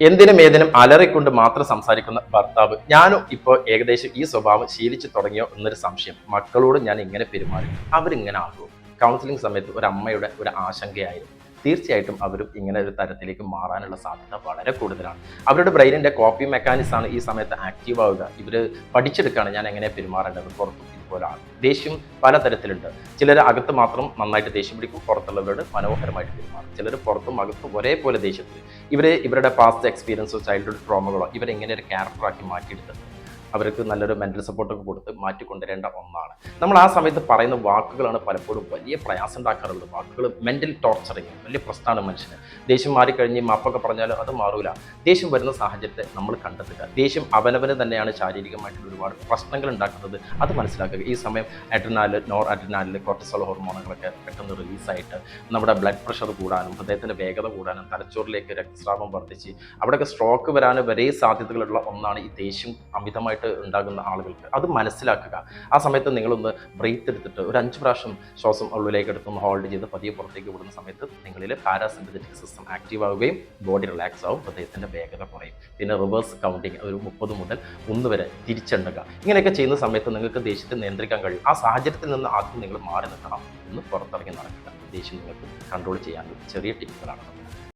എന്തിനും ഏതിനും അലറിക്കൊണ്ട് മാത്രം സംസാരിക്കുന്ന ഭർത്താവ്. ഞാനും ഇപ്പോൾ ഏകദേശം ഈ സ്വഭാവം ശീലിച്ചു തുടങ്ങിയോ എന്നൊരു സംശയം. മക്കളോട് ഞാൻ ഇങ്ങനെ പെരുമാറി അവരിങ്ങനെ ആകും. കൗൺസിലിംഗ് സമയത്ത് ഒരു അമ്മയുടെ ഒരു ആശങ്കയായിരുന്നു. തീർച്ചയായിട്ടും അവരും ഇങ്ങനെ ഒരു തരത്തിലേക്ക് മാറാനുള്ള സാധ്യത വളരെ കൂടുതലാണ്. അവരുടെ ബ്രെയിനിന്റെ കോപ്പി മെക്കാനിക്സ് ആണ് ഈ സമയത്ത് ആക്റ്റീവ് ആവുക. ഇവർ പഠിച്ചെടുക്കുകയാണ് ഞാൻ എങ്ങനെ പെരുമാറേണ്ടത് പുറത്തും. ഇതുപോലാണ് ദേഷ്യം പലതരത്തിലുണ്ട്. ചിലർ അകത്ത് മാത്രം നന്നായിട്ട് ദേഷ്യം പിടിക്കും പുറത്തുള്ളവരോട് മനോഹരമായിട്ട് പെരുമാറും. ചിലർ പുറത്തും അകത്തും ഒരേപോലെ ദേഷ്യത്തിൽ ഇവരെ ഇവരുടെ പാസ്റ്റ് എക്സ്പീരിയൻസോ ചൈൽഡ്ഹുഡ് ട്രോമകളോ ഇവരെങ്ങനെ ഒരു ക്യാരക്ടറാക്കി മാറ്റിയെടുത്തത്? അവർക്ക് നല്ലൊരു മെന്റൽ സപ്പോർട്ടൊക്കെ കൊടുത്ത് മാറ്റിക്കൊണ്ടുവരേണ്ട ഒന്നാണ്. നമ്മൾ ആ സമയത്ത് പറയുന്ന വാക്കുകളാണ് പലപ്പോഴും വലിയ പ്രയാസം ഉണ്ടാക്കാറുള്ളത്. വാക്കുകൾ മെന്റൽ ടോർച്ചറിങ് വലിയ പ്രശ്നമാണ് മനുഷ്യന്. ദേഷ്യം മാറിക്കഴിഞ്ഞ് മാപ്പൊക്കെ പറഞ്ഞാലും അത് മാറൂല. ദേഷ്യം വരുന്ന സാഹചര്യത്തെ നമ്മൾ കണ്ടെത്തുക. ദേഷ്യം അവനവന് തന്നെയാണ് ശാരീരികമായിട്ടുള്ള ഒരുപാട് പ്രശ്നങ്ങൾ ഉണ്ടാക്കുന്നത്. അത് മനസ്സിലാക്കുക. ഈ സമയം അഡ്രിനാല് നോർ അഡ്രിനാലിൽ കോർട്ടിസോൾ ഹോർമോണുകളൊക്കെ പെട്ടെന്ന് റിലീസായിട്ട് നമ്മുടെ ബ്ലഡ് പ്രഷർ കൂടാനും ഹൃദയത്തിന്റെ വേഗത കൂടാനും തലച്ചോറിലേക്ക് രക്തസ്രാവം വർദ്ധിച്ച് അവിടെയൊക്കെ സ്ട്രോക്ക് വരാനും വരെ സാധ്യതകളുള്ള ഒന്നാണ് ഈ ദേഷ്യം അമിതമായിട്ട് ഉണ്ടാകുന്ന ആളുകൾക്ക് അത് മനസ്സിലാക്കുക. ആ സമയത്ത് നിങ്ങളൊന്ന് ബ്രീത്ത് എടുത്തിട്ട് ഒരു അഞ്ച് പ്രാവശ്യം ശ്വാസം ഉള്ളിലേക്ക് എടുത്തൊന്ന് ഹോൾഡ് ചെയ്ത് പതിയെ പുറത്തേക്ക് വിടുന്ന സമയത്ത് നിങ്ങളിൽ പാരാസിമ്പതറ്റിക് സിസ്റ്റം ആക്റ്റീവ് ആവുകയും ബോഡി റിലാക്സ് ആവും ഹൃദയത്തിന്റെ വേഗത കുറയും. പിന്നെ റിവേഴ്സ് കൗണ്ടിങ് ഒരു മുപ്പത് മുതൽ ഒന്ന് വരെ തിരിച്ചെണ്ണുക. ഇങ്ങനെയൊക്കെ ചെയ്യുന്ന സമയത്ത് നിങ്ങൾക്ക് ദേഷ്യത്തെ നിയന്ത്രിക്കാൻ കഴിയും. ആ സാഹചര്യത്തിൽ നിന്ന് ആദ്യം നിങ്ങൾ മാറി നിൽക്കണം. എന്ന് പുറത്തിറങ്ങി നടക്കുക. ദേഷ്യം നിങ്ങൾക്ക് കൺട്രോൾ ചെയ്യാനുള്ള ചെറിയ ടിപ്പുകളാണ്